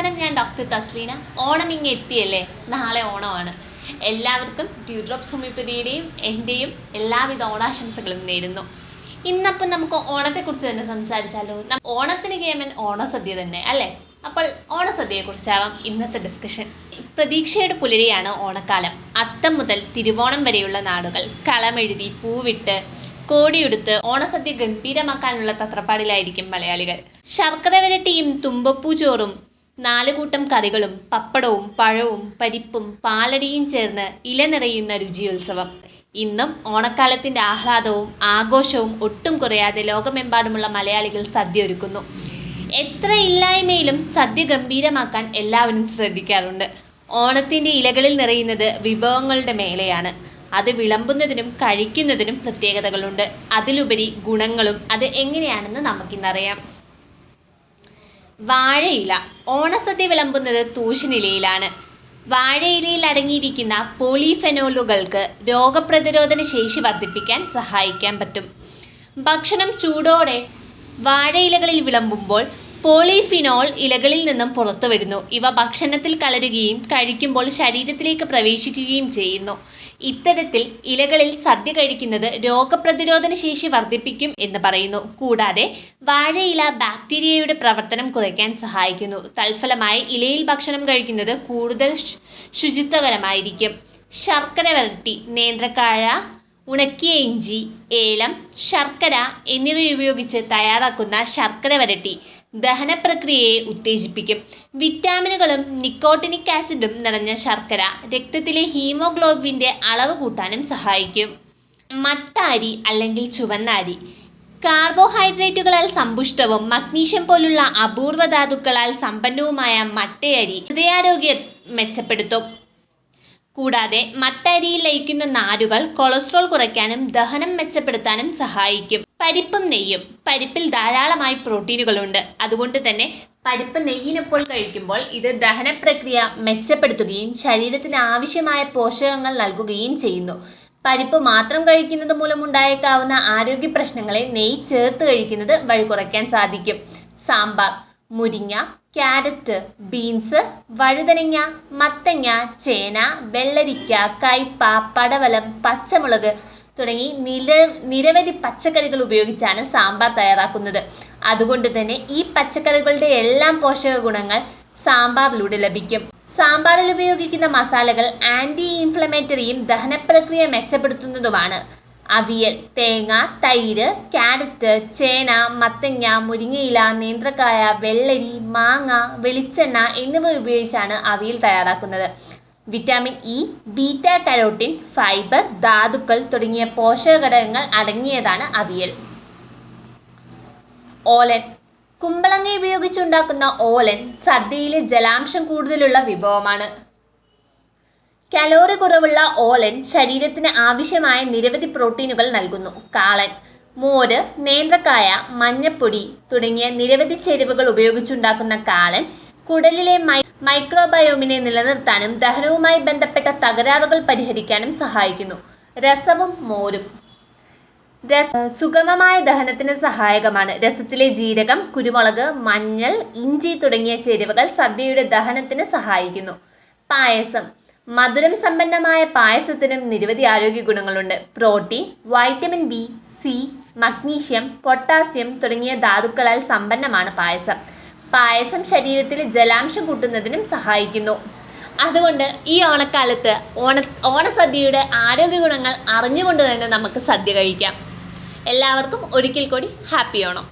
നമസ്കാരം ഞാൻ ഡോക്ടർ തസ്ലീന ഓണം ഇങ്ങ് എത്തിയല്ലേ? നാളെ ഓണമാണ്. എല്ലാവർക്കും ഡ്യൂഡ്രോപ്സ് ഹോമിയോപ്പതിയുടെയും എന്റെയും എല്ലാവിധ ഓണാശംസകളും നേരുന്നു. ഇന്നപ്പം നമുക്ക് ഓണത്തെക്കുറിച്ച് തന്നെ സംസാരിച്ചാലോ? ഓണത്തിന് കേമൻ ഓണസദ്യ തന്നെ അല്ലേ? അപ്പോൾ ഓണസദ്യയെക്കുറിച്ചാവാം ഇന്നത്തെ ഡിസ്കഷൻ പ്രതീക്ഷയുടെ പുലരിയാണ് ഓണക്കാലം. അത്തം മുതൽ തിരുവോണം വരെയുള്ള നാടുകൾ കളമെഴുതി പൂവിട്ട് കോടിയെടുത്ത് ഓണസദ്യ ഗംഭീരമാക്കാനുള്ള തത്രപ്പാടിലായിരിക്കും മലയാളികൾ. ശർക്കര വരട്ടിയും തുമ്പപ്പൂ ചോറും നാലുകൂട്ടം കറികളും പപ്പടവും പഴവും പരിപ്പും പാലടിയും ചേർന്ന് ഇല നിറയുന്ന രുചിയുത്സവം. ഇന്നും ഓണക്കാലത്തിന്റെ ആഹ്ലാദവും ആഘോഷവും ഒട്ടും കുറയാതെ ലോകമെമ്പാടുമുള്ള മലയാളികൾ സദ്യ ഒരുക്കുന്നു. എത്ര ഇല്ലായ്മയിലും സദ്യ ഗംഭീരമാക്കാൻ എല്ലാവരും ശ്രദ്ധിക്കാറുണ്ട്. ഓണത്തിന്റെ ഇലകളിൽ നിറയുന്നത് വിഭവങ്ങളുടെ മേലെയാണ് അത് വിളമ്പുന്നതിനും കഴിക്കുന്നതിനും പ്രത്യേകതകളുണ്ട്. അതിലുപരി ഗുണങ്ങളും അത് എങ്ങനെയാണെന്ന് നമുക്കിന്നറിയാം. വാഴയില. ഓണസദ്യ വിളമ്പുന്നത് തൂശനിലയിലാണ് വാഴയിലയിൽ അടങ്ങിയിരിക്കുന്ന പോളിഫെനോളുകൾക്ക് രോഗപ്രതിരോധന ശേഷി വർദ്ധിപ്പിക്കാൻ സഹായിക്കാൻ പറ്റും. ഭക്ഷണം ചൂടോടെ വാഴയിലകളിൽ വിളമ്പുമ്പോൾ പോളിഫിനോൾ ഇലകളിൽ നിന്നും പുറത്തു വരുന്നു. ഇവ ഭക്ഷണത്തിൽ കലരുകയും കഴിക്കുമ്പോൾ ശരീരത്തിലേക്ക് പ്രവേശിക്കുകയും ചെയ്യുന്നു. ഇത്തരത്തിൽ ഇലകളിൽ സദ്യ കഴിക്കുന്നത് രോഗപ്രതിരോധന ശേഷി വർദ്ധിപ്പിക്കും എന്ന് പറയുന്നു. കൂടാതെ വാഴയില ബാക്ടീരിയയുടെ പ്രവർത്തനം കുറയ്ക്കാൻ സഹായിക്കുന്നു. തൽഫലമായി ഇലയിൽ ഭക്ഷണം കഴിക്കുന്നത് കൂടുതൽ ശുചിത്വകരമായിരിക്കും. ശർക്കര വരട്ടി നേന്ത്രക്കാഴ ഉണക്കിയ ഇഞ്ചി ഏലം ശർക്കര എന്നിവ ഉപയോഗിച്ച് തയ്യാറാക്കുന്ന ശർക്കര വരട്ടി ദഹന പ്രക്രിയയെ ഉത്തേജിപ്പിക്കും. വിറ്റാമിനുകളും നിക്കോട്ടിനിക് ആസിഡും നിറഞ്ഞ ശർക്കര രക്തത്തിലെ ഹീമോഗ്ലോബിന്റെ അളവ് കൂട്ടാനും സഹായിക്കും. മട്ടാരി അല്ലെങ്കിൽ ചുവന്ന അരി കാർബോഹൈഡ്രേറ്റുകളാൽ സമ്പുഷ്ടവും മഗ്നീഷ്യം പോലുള്ള അപൂർവ ധാതുക്കളാൽ സമ്പന്നവുമായ മട്ടയരി ഹൃദയാരോഗ്യം മെച്ചപ്പെടുത്തും. കൂടാതെ മട്ടരിയിൽ ലയിക്കുന്ന നാരുകൾ കൊളസ്ട്രോൾ കുറയ്ക്കാനും ദഹനം മെച്ചപ്പെടുത്താനും സഹായിക്കും. പരിപ്പും നെയ്യും. പരിപ്പിൽ ധാരാളമായി പ്രോട്ടീനുകളുണ്ട്. അതുകൊണ്ട് തന്നെ പരിപ്പ് നെയ്യിനൊപ്പോൾ കഴിക്കുമ്പോൾ ഇത് ദഹന പ്രക്രിയ മെച്ചപ്പെടുത്തുകയും ശരീരത്തിന് ആവശ്യമായ പോഷകങ്ങൾ നൽകുകയും ചെയ്യുന്നു. പരിപ്പ് മാത്രം കഴിക്കുന്നത് മൂലം ഉണ്ടായേക്കാവുന്ന ആരോഗ്യ പ്രശ്നങ്ങളെ നെയ്യ് ചേർത്ത് കഴിക്കുന്നത് വഴി കുറയ്ക്കാൻ സാധിക്കും. സാമ്പാർ. മുരിങ്ങ ക്യാരറ്റ് ബീൻസ് വഴുതനങ്ങ മത്തങ്ങ ചേന വെള്ളരിക്ക കയ്പ പടവലം പച്ചമുളക് തുടങ്ങി നില നിരവധി പച്ചക്കറികൾ ഉപയോഗിച്ചാണ് സാമ്പാർ തയ്യാറാക്കുന്നത്. അതുകൊണ്ട് തന്നെ ഈ പച്ചക്കറികളുടെ എല്ലാം പോഷക ഗുണങ്ങൾ സാമ്പാറിലൂടെ ലഭിക്കും. സാമ്പാറിൽ ഉപയോഗിക്കുന്ന മസാലകൾ ആന്റി ഇൻഫ്ലമേറ്ററിയും ദഹനപ്രക്രിയ മെച്ചപ്പെടുത്തുന്നതുമാണ്. അവിയൽ തേങ്ങ തൈര് ക്യാരറ്റ് ചേന മത്തങ്ങ മുരിങ്ങയില നേന്ത്രക്കായ വെള്ളരി മാങ്ങ വെളിച്ചെണ്ണ എന്നിവ ഉപയോഗിച്ചാണ് അവിയൽ തയ്യാറാക്കുന്നത്. Vitamin E beta carotene fibre ധാതുക്കൾ തുടങ്ങിയ പോഷക ഘടകങ്ങൾ അടങ്ങിയതാണ് അവിയൽ. ഓലൻ. കുമ്പളങ്ങ ഉപയോഗിച്ചുണ്ടാക്കുന്ന ഓലൻ സദ്യയിലെ ജലാംശം കൂടുതലുള്ള വിഭവമാണ്. കലോറി കുറവുള്ള ഓലൻ ശരീരത്തിന് ആവശ്യമായ നിരവധി പ്രോട്ടീനുകൾ നൽകുന്നു. കാളൻ മോര് നേന്ത്രക്കായ മഞ്ഞപ്പൊടി തുടങ്ങിയ നിരവധി ചേരുവകൾ ഉപയോഗിച്ചുണ്ടാക്കുന്ന കാളൻ കുടലിലെ മൈ മൈക്രോബയോമിനെ നിലനിർത്താനും ദഹനവുമായി ബന്ധപ്പെട്ട തകരാറുകൾ പരിഹരിക്കാനും സഹായിക്കുന്നു. രസവും മോരും. രസ സുഗമമായ ദഹനത്തിന് സഹായകമാണ്. രസത്തിലെ ജീരകം കുരുമുളക് മഞ്ഞൾ ഇഞ്ചി തുടങ്ങിയ ചേരുവകൾ സദ്യയുടെ ദഹനത്തിന് സഹായിക്കുന്നു. പായസം മധുരം സമ്പന്നമായ പായസത്തിനും നിരവധി ആരോഗ്യ ഗുണങ്ങളുണ്ട്. Protein vitamin B C magnesium potassium തുടങ്ങിയ ധാതുക്കളാൽ സമ്പന്നമാണ് പായസം. പായസം ശരീരത്തിൽ ജലാംശം കൂട്ടുന്നതിനും സഹായിക്കുന്നു. അതുകൊണ്ട് ഈ ഓണക്കാലത്ത് ഓണ ഓണസദ്യയുടെ ആരോഗ്യ ഗുണങ്ങൾ അറിഞ്ഞുകൊണ്ട് തന്നെ നമുക്ക് സദ്യ കഴിക്കാം. എല്ലാവർക്കും ഒരിക്കൽ കൂടി ഹാപ്പി ഓണം.